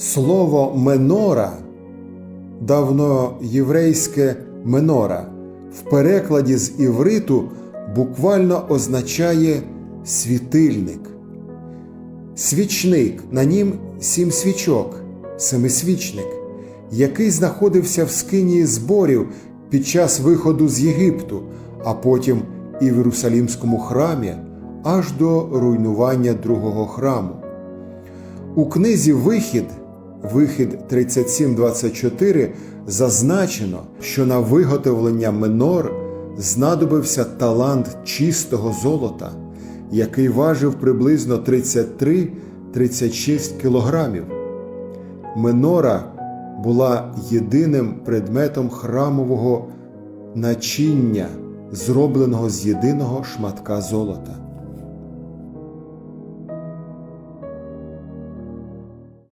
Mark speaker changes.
Speaker 1: Слово менора, давно єврейське менора, в перекладі з івриту буквально означає світильник. Свічник, на нім сім свічок, семисвічник, який знаходився в скинії зборів під час виходу з Єгипту, а потім і в Єрусалімському храмі аж до руйнування другого храму. У книзі Вихід, Вихід 37.24 зазначено, що на виготовлення минор знадобився талант чистого золота, який важив приблизно 33-36 кілограмів. Минора була єдиним предметом храмового начиння, зробленого з єдиного шматка золота.